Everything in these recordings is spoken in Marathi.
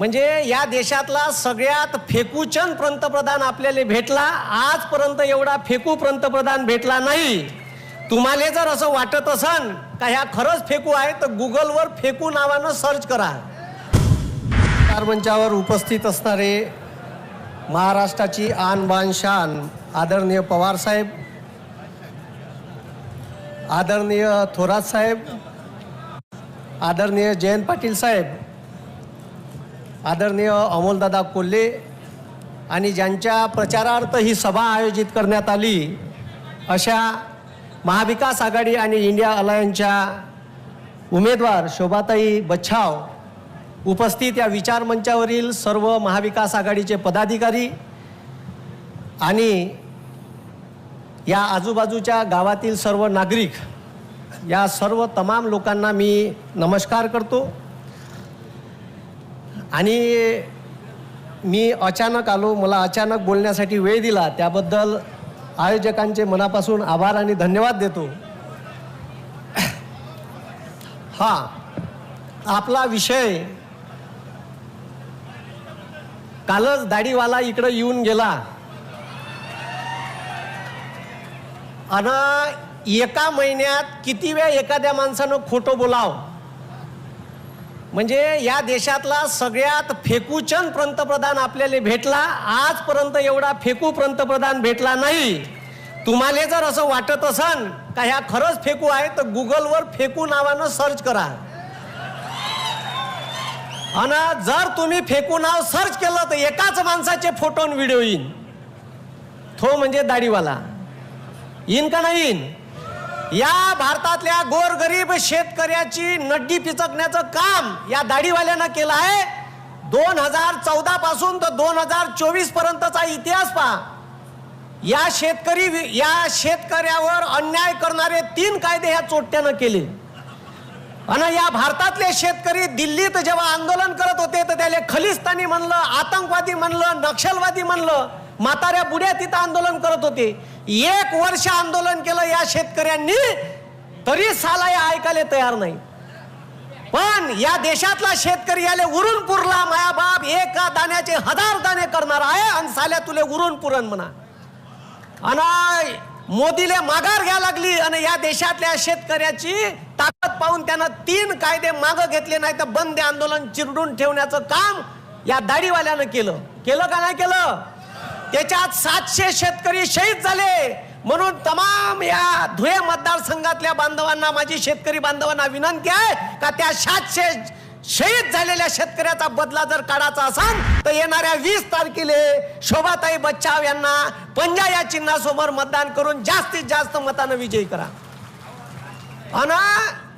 म्हणजे या देशातला सगळ्यात फेकूचंद पंतप्रधान आपल्याला भेटला आजपर्यंत एवढा फेकू पंतप्रधान भेटला नाही. तुम्हाला जर असं वाटत असन का ह्या खरंच फेकू आहे तर गुगलवर फेकू नावानं सर्च करा. चार मंचावर उपस्थित असणारे महाराष्ट्राची आन बान शान आदरणीय पवार साहेब आदरणीय थोरात साहेब आदरणीय जयंत पाटील साहेब आदरणीय अमोलदादा कोल्हे आणि ज्यांच्या प्रचारार्थ ही सभा आयोजित करण्यात आली अशा महाविकास आघाडी आणि इंडिया अलायन्सच्या उमेदवार शोभाताई बच्छाव उपस्थित या विचारमंचावरील सर्व महाविकास आघाडीचे पदाधिकारी आणि या आजूबाजूच्या गावातील सर्व नागरिक या सर्व तमाम लोकांना मी नमस्कार करतो. आणि मी अचानक आलो मला अचानक बोलण्यासाठी वेळ दिला. त्याबद्दल आयोजकांचे मनापासून आभार आणि धन्यवाद देतो. हा आपला विषय कालच दाढीवाला इकडं येऊन गेला. आणि एका महिन्यात किती वेळ एखाद्या माणसानं खोटं बोलावं? म्हणजे या देशातला सगळ्यात फेकूचंद पंतप्रधान आपल्याला भेटला. आजपर्यंत एवढा फेकू पंतप्रधान भेटला नाही. तुम्हाला जर असं वाटत असन का ह्या खरंच फेकू आहे तर गुगलवर फेकू नावानं सर्च करा. आणि जर तुम्ही फेकू नाव सर्च केलं तर एकाच माणसाचे फोटो आणि व्हिडिओ येईन. तो म्हणजे दाढीवाला. येईन का नाही येईन? या भारतातल्या गोरगरीब शेतकऱ्याची नड्डी पिचकण्याचं काम या दाढीवाल्यानं केलं आहे. दोन हजार चौदा पासून तर दोन हजार चोवीस पर्यंतचा इतिहास पहा. या शेतकरी या शेतकऱ्यावर अन्याय करणारे तीन कायदे ह्या चोट्यानं केले. आणि या भारतातले शेतकरी दिल्लीत जेव्हा आंदोलन करत होते तर त्याला खलिस्तानी म्हणलं आतंकवादी म्हणलं नक्षलवादी म्हणलं म्हाताऱ्या बुड्या तिथं आंदोलन करत होते. एक वर्ष आंदोलन केलं या शेतकऱ्यांनी तरी साला या ऐकायला तयार नाही. पण या देशातला शेतकरी याले उरून पुरला माया बाप एका दाण्याचे हजार दाणे करणार आहे आणि साल्या तुले उरून पुरण म्हणा. आणि मोदीले माघार घ्या लागली आणि या देशातल्या शेतकऱ्याची ताकद पाहून त्यानं तीन कायदे मागं घेतले नाही तर बंद आंदोलन चिरडून ठेवण्याचं काम या दाढीवाल्यानं केलं. केलं का नाही केलं? त्याच्यात सातशे शेतकरी शहीद झाले. म्हणून तमाम या धुळे मतदारसंघातल्या बांधवांना माझी शेतकरी बांधवांना विनंती आहे का त्या सातशे शहीद झालेल्या शेतकऱ्याचा बदला जर काढायचा असाल तर येणाऱ्या वीस तारखेला शोभाताई बच्चाव यांना पंजा या चिन्हासमोर मतदान करून जास्तीत जास्त मतानं विजयी करा. आणि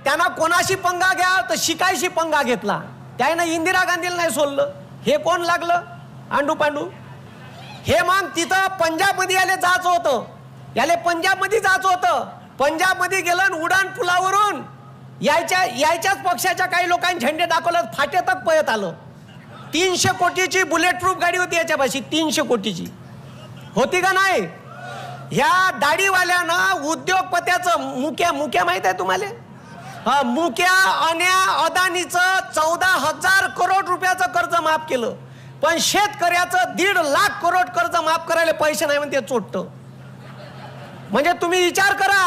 त्यांना कोणाशी पंगा घ्या तर शिकायशी पंगा घेतला. त्यानं इंदिरा गांधीला नाही सोडलं. हे कोण लागलं? आंडू पांडू. हे मग तिथं पंजाबमध्ये याले जायचं होतं. याले पंजाबमध्ये जायचं होतं. पंजाबमध्ये गेलं उडान पुलावरून यायच्या यायच्याच पक्षाच्या काही लोकांनी झेंडे दाखवलं फाटे तक पळत आलं. तीनशे कोटीची बुलेट प्रूफ गाडी होती याच्यापाशी तीनशे कोटीची. होती का नाही? ह्या दाढीवाल्यानं उद्योगपत्याचं मुक्या मुक्या माहीत आहे तुम्हाला? मुक्या अन्या अदानीचं चौदा हजार करोड रुपयाचं कर्ज माफ केलं. पण शेतकऱ्याचं दीड लाख करोड कर्ज माफ करायला पैसे नाही म्हणते चोटतं म्हणजे तुम्ही विचार करा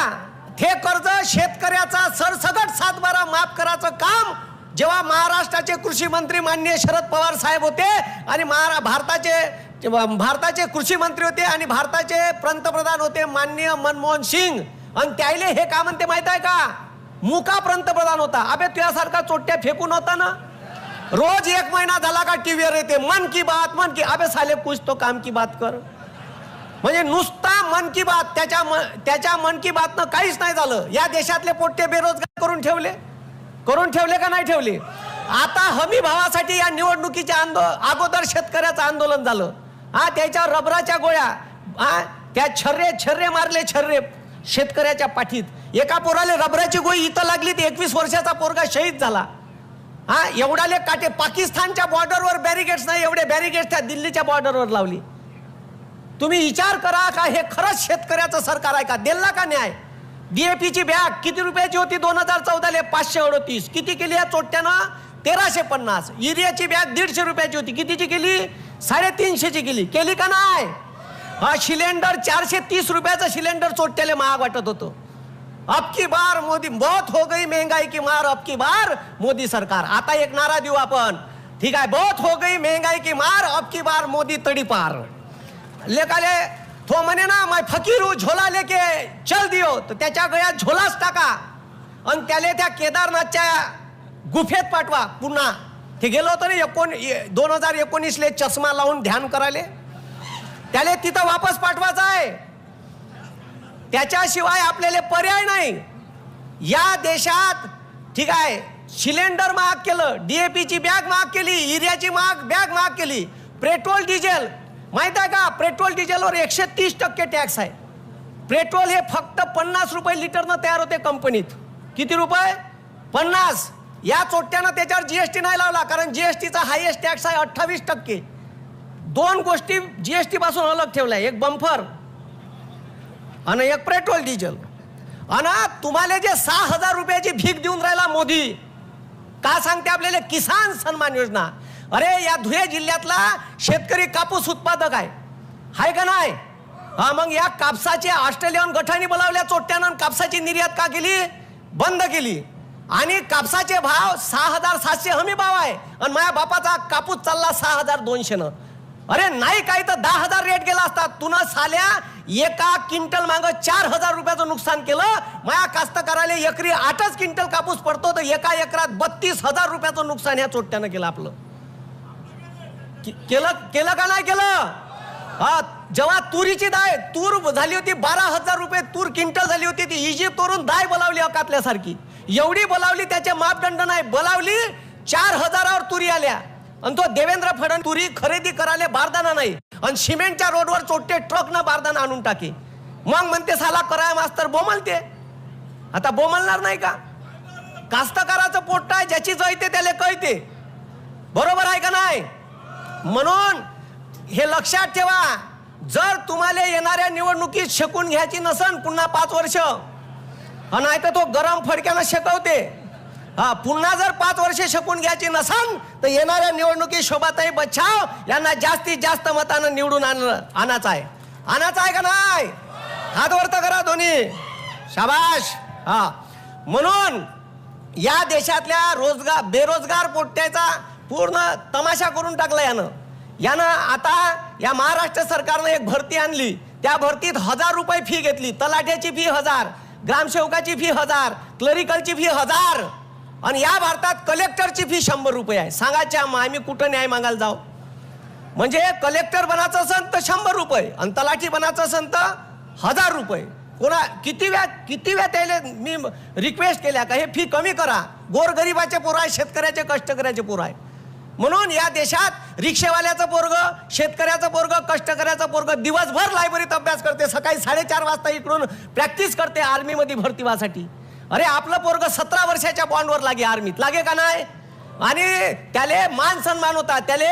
हे कर्ज शेतकऱ्याचा सरसगट सातबारा माफ करायचं काम जेव्हा महाराष्ट्राचे कृषी मंत्री माननीय शरद पवार साहेब होते आणि महारा भारताचे भारताचे कृषी मंत्री होते आणि भारताचे पंतप्रधान होते माननीय मनमोहन सिंग. आणि त्याले हे का म्हणते माहीत आहे का? मुका पंतप्रधान होता. अबे तुझ्यासारखा चोट्या फेकून होता ना. रोज एक महिना झाला का टीव्हीवर येते. मन की बात मन की अबे साले कुछ तो काम की बात कर. म्हणजे नुसता मन की बात त्याच्या म- त्याच्या मन की बातनं काहीच नाही झालं. या देशातले पोट्टे बेरोजगार करून ठेवले. करून ठेवले का नाही ठेवले? आता हमी भावासाठी या निवडणुकीच्या आंदो अगोदर शेतकऱ्याचं आंदोलन झालं. हा त्याच्या रबराच्या गोळ्या. हा त्या छर्रे छर्रे मारले छर्रे शेतकऱ्याच्या पाठीत. एका पोराले रबराची गोळी इथं लागली ती एकवीस वर्षाचा पोरगा शहीद झाला. हा एवढाले काटे पाकिस्तानच्या बॉर्डरवर बॅरिगेड्स नाही एवढे बॅरिगेड्स त्या दिल्लीच्या बॉर्डरवर लावली. तुम्ही विचार करा का हे खरंच शेतकऱ्याचं सरकार आहे का? दिला का न्याय? डीएपीची बॅग किती रुपयाची होती? दोन हजार चौदाले पाचशे अडतीस. किती केली या चोट्यानं तेराशे पन्नास. युरियाची बॅग दीडशे रुपयाची होती. कितीची केली? साडेतीनशेची केली. केली का नाही? हा सिलेंडर चारशे तीस रुपयाचं सिलेंडर चोट्याला महाग वाटत होतं. अब की बार मोदी बहुत हो गई महंगाई की मार अब की बार मोदी सरकार। आता एक नारा देऊ आपण। ठीक आहे बहुत हो गई महंगाई की मार अब की बार मोदी तडी पार। लेकाले तो म्हणे ना माय फकीर झोला लेके चल दियो तर त्याच्या गळ्यात झोलाच टाका. आणि त्याले त्या केदारनाथच्या गुफेत पाठवा पुन्हा. ते गेलो होतो ना एकोण दोन हजार एकोणीसले चष्मा लावून ध्यान करायले. त्याले तिथं वापस पाठवायचं आहे. त्याच्याशिवाय आपल्याला पर्याय नाही. या देशात ठीक आहे सिलेंडर महाग केलं डीएपीची बॅग महाग केली युरियाची महाग बॅग महाग केली पेट्रोल डिझेल. माहीत आहे का? पेट्रोल डिझेलवर एकशे तीस टक्के टॅक्स आहे. पेट्रोल हे फक्त पन्नास रुपये लिटरनं तयार होते कंपनीत. किती रुपये? पन्नास. या चोट्यानं त्याच्यावर जीएसटी नाही लावला कारण जीएसटीचा हायेस्ट टॅक्स आहे अठ्ठावीस टक्के. दोन गोष्टी जीएसटी पासून अलग ठेवल्या एक बंफर आणि एक पेट्रोल डिझेल. आणि तुम्हाला जे सहा हजार रुपयाची भीक देऊन राहिला मोदी का सांगते आपल्याला किसान सन्मान योजना? अरे या धुळे जिल्ह्यातला शेतकरी कापूस उत्पादक आहे. हाय का नाही? हा मग या कापसाचे ऑस्ट्रेलियन गटाने बोलावल्या चोट्यानं आणि कापसाची निर्यात का केली? बंद केली. आणि कापसाचे भाव सहा हजार सातशे हमी भाव आहे. आणि माझ्या बापाचा कापूस चालला सहा हजार दोनशेनं. अरे नाही काही तर दहा हजार रेट गेला असता. तुला साल्या एका क्विंटल माग चार हजार रुपयाचं नुकसान केलं. माया कास्तकाराला एकरी आठच क्विंटल कापूस पडतो तर एका एकरात बत्तीस हजार रुपयाचं नुकसान ह्या चोट्यानं केलं आपलं. केलं केलं का नाही केलं? हा जेव्हा तुरीची दाय तूर झाली होती बारा हजार रुपये तूर क्विंटल झाली होती ती इजिप्तवरून दाय बोलावली अकातल्यासारखी एवढी बोलावली त्याचे मापदंड नाही. बोलावली चार हजारावर तुरी आल्या. आणि तो देवेंद्र फडणवीस तुरी खरेदी करायला बारदाना नाही. आणि सिमेंटच्या रोडवर चोट्टे ट्रक न बारदाना आणून टाके. मग म्हणते साला कराय मास्तर बोमलते. आता बोमलणार नाही का? कास्तकाराचं पोट आहे ज्याची जळते त्याला कळते. बरोबर आहे का नाही? म्हणून हे लक्षात ठेवा जर तुम्हाला येणाऱ्या निवडणुकीत शेकून घ्यायची नसन पुन्हा पाच वर्ष नाही तर तो गरम फडक्यानं शेकवते. हा पुन्हा जर पाच वर्ष शकून घ्यायची नसाल तर येणाऱ्या निवडणुकीत शोभाताई बच्छाव यांना जास्तीत जास्त मतानं निवडून आणलं आणायचं आहे. आणायचं आहे का नाही? हात वर्त करा दोन्ही. शाबाश हा. म्हणून या देशातल्या रोजगार बेरोजगार पोट्ट्याचा पूर्ण तमाशा करून टाकला यानं. यानं आता या महाराष्ट्र सरकारनं एक भरती आणली. त्या भरतीत हजार रुपये फी घेतली. तलाठ्याची फी हजार ग्रामसेवकाची फी हजार क्लरिकलची फी हजार. आणि या भारतात कलेक्टरची फी शंभर रुपये आहे. सांगायच्या आम्ही कुठं न्याय मागायला जाऊ? म्हणजे कलेक्टर बनायचं असेल तर शंभर रुपये आणि तलाठी बनायचं असेल तर हजार रुपये. कोणा किती वेळा किती वेळा त्याला मी रिक्वेस्ट केल्या का? हे फी कमी करा. गोरगरिबाचे पोरं आहे शेतकऱ्याचे कष्टकऱ्याचे पोरं आहे म्हणून या देशात रिक्षेवाल्याचं पोरग शेतकऱ्याचं पोरग कष्टकऱ्याचं पोरग दिवसभर लायब्ररीत अभ्यास करते. सकाळी साडेचार वाजता इकडून प्रॅक्टिस करते आर्मीमध्ये भरती व्हासाठी. अरे आपलं पोरग सतरा वर्षाच्या बॉन्डवर लागे आर्मीत लागे का नाही? आणि त्याले मान सन्मान होता. त्याले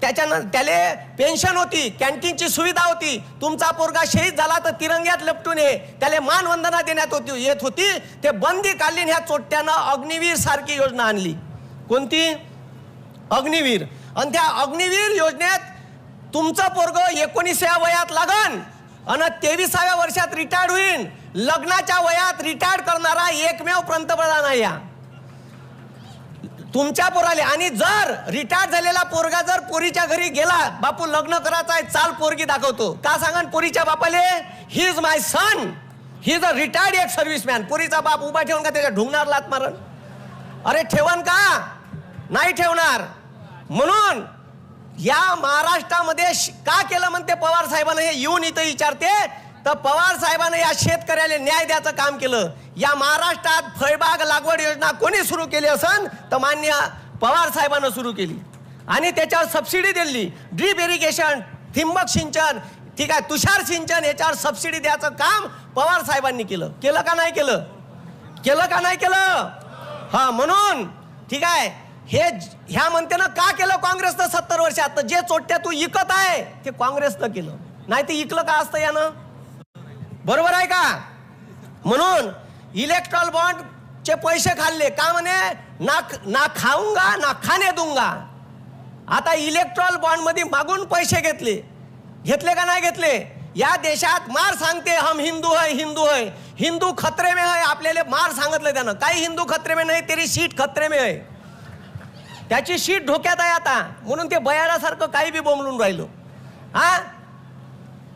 त्याच्यानं त्याले पेन्शन होती कॅन्टीनची सुविधा होती. तुमचा पोरगा शहीद झाला तर तिरंग्यात लपटून ये. त्याला मानवंदना देण्यात होती येत होती. ते बंदी काढली ह्या चोट्यानं अग्निवीर सारखी योजना आणली. कोणती? अग्निवीर. आणि त्या अग्निवीर योजनेत तुमचं पोरग एकोणीसाव्या वयात लागन. आणि तेविसाव्या वर्षात रिटायर्ड होईल लग्नाच्या वयात रिटायर्ड एकमेव पंतप्रधान आहे या. तुमच्या पोराले. आणि जर रिटायर झालेला पोरगा जर पोरीच्या घरी गेला बापू लग्न करायचं आहे चाल पोरगी दाखवतो. का सांगा पोरीच्या बापाले? He is my son he is a retired एक सर्व्हिसमॅन पोरीचा बाप उभा ठेवून का त्याच्या ढुंगणार लात मारण अरे ठेवण का? नाही ठेवणार. म्हणून या महाराष्ट्रामध्ये का केलं म्हणते पवार साहेबांना? हे येऊन इथं विचारते. तर पवार साहेबांनी या शेतकऱ्याला न्याय द्यायचं काम केलं. या महाराष्ट्रात फळबाग लागवड योजना कोणी सुरू केली असन? तर मान्य पवार साहेबांना सुरू केली. आणि त्याच्यावर सबसिडी दिली. ड्रीप इरिगेशन थिंबक सिंचन ठीक आहे तुषार सिंचन याच्यावर सबसिडी द्यायचं काम पवार साहेबांनी केलं. केलं का नाही केलं? केलं का नाही केलं? हा म्हणून ठीक आहे हे ह्या म्हणते ना का केलं काँग्रेसनं सत्तर वर्षात? तर जे चोट्या तू इकत आहे ते काँग्रेसनं केलं. नाही ते इकलं का असतं यानं? बरोबर आहे का? म्हणून इलेक्ट्रॉल बॉन्ड चे पैसे खाल्ले. का म्हणे? ना ना खाऊंगा ना खाणे दूंगा. आता इलेक्ट्रॉल बॉन्डमध्ये मागून पैसे घेतले. घेतले का नाही घेतले? या देशात मार सांगते हम हिंदू है हिंदू है. हिंदू खतरे में है आपल्याला मार सांगितलं त्यानं. काही हिंदू खतरे में नाही तरी सीट खतरे में आहे त्याची शीट धोक्यात आहे आता. म्हणून ते बयाडासारखं काही बी बोंबलून राहिलो. हा?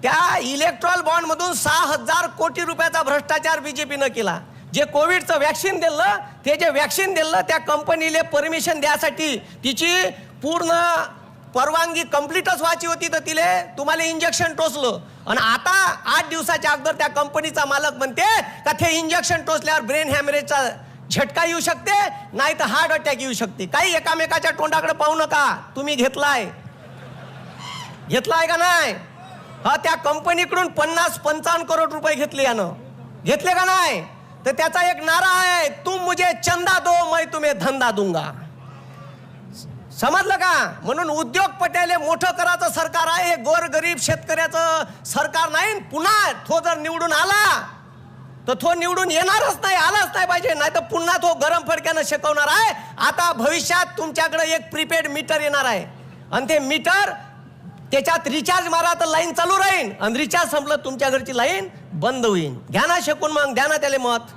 त्या इलेक्ट्रॉल बॉन्डमधून सहा हजार कोटी रुपयाचा भ्रष्टाचार बीजेपीनं केला. जे कोविडचं वॅक्सिन दिलं ते जे वॅक्सिन दिलं त्या कंपनीले परमिशन द्यासाठी तिची पूर्ण परवानगी कम्प्लीटच व्हायची होती तर तिले तुम्हाला इंजेक्शन टोचलं. आणि आता आठ दिवसाच्या अगोदर त्या कंपनीचा मालक म्हणते का ते इंजेक्शन टोचल्यावर ब्रेन हॅमरेजचा झटका येऊ शकते नाही तर हार्ट अटॅक येऊ शकते. काही एकामेकाच्या तोंडाकडे पाहू नका. तुम्ही घेतलाय. घेतलाय का नाही? हा त्या कंपनीकडून पन्नास पंचावन्न करोड रुपये घेतले यानं. घेतले का नाही? तर त्याचा एक नारा आहे तुम मुझे चंदा दो मैं तुम्हें धंदा दूंगा. समजलं का? म्हणून उद्योगपत्याले मोठं करायचं सरकार आहे हे गोरगरीब शेतकऱ्याचं सरकार नाही. पुन्हा तो जर निवडून आला तर तो निवडून येणारच नाही आलाच नाही पाहिजे. नाही तर पुन्हा तो गरम फडक्यानं शिकवणार आहे. आता भविष्यात तुमच्याकडे एक प्रीपेड मीटर येणार आहे. आणि ते मीटर त्याच्यात रिचार्ज मारा तर लाईन चालू राहीन. आणि रिचार्ज संपलं तुमच्या घरची लाईन बंद होईल घ्या ना शकून मग द्या ना त्याला मत.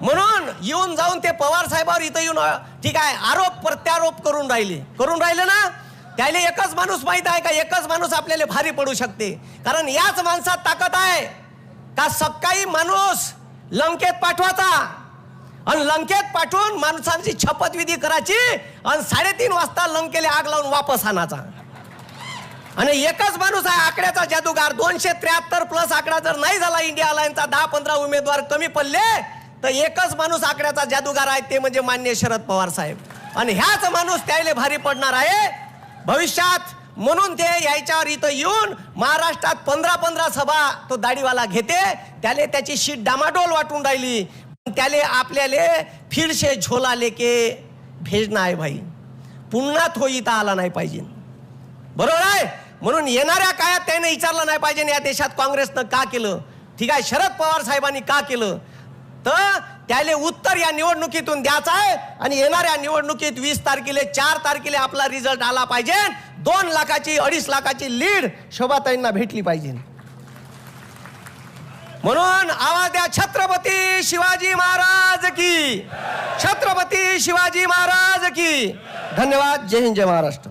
म्हणून येऊन जाऊन ते पवार साहेबावर इथं येऊन ठीक आहे आरोप प्रत्यारोप करून राहिले. करून राहिले ना? त्याला एकच माणूस माहीत आहे का? एकच माणूस आपल्याला भारी पडू शकते. कारण याच माणसात ताकद आहे. का सकाळी माणूस लंकेत पाठवायचा? आणि लंकेत पाठवून माणसांची शपथविधी करायची? आणि साडेतीन वाजता लंकेला आग लावून वापस आणायचा. आणि एकच माणूस आहे आकड्याचा जादूगार. दोनशे त्र्याहत्तर प्लस आकडा जर नाही झाला इंडिया अलायन्सचा दहा पंधरा उमेदवार कमी पडले तर एकच माणूस आकड्याचा जादूगार आहे ते म्हणजे मान्य शरद पवार साहेब. आणि ह्याच माणूस त्याला भारी पडणार आहे. भविष्यात म्हणून ते यायच्यावर इथं येऊन महाराष्ट्रात पंधरा पंधरा सभा तो दाढीवाला घेते. त्याले त्याची शीट डामाडोल वाटून राहिली. त्याले आपल्याले फिरशे झोला लेके भेजना आहे भाई. पुन्हा तो इथं आला नाही पाहिजे. बरोबर आहे? म्हणून येणाऱ्या काळात त्याने विचारलं नाही पाहिजे या देशात काँग्रेसनं का केलं? ठीक आहे शरद पवार साहेबांनी का केलं? तर त्याले उत्तर या निवडणुकीतून द्यायचं आहे आणि येणाऱ्या निवडणुकीत वीस तारखेला चार तारखेला आपला रिझल्ट आला पाहिजे. दोन लाखाची अडीच लाखाची लीड शोभाताईंना भेटली पाहिजे. म्हणून आवाज द्या छत्रपती शिवाजी महाराज की. छत्रपती शिवाजी महाराज की. धन्यवाद. जय हिंद जय महाराष्ट्र.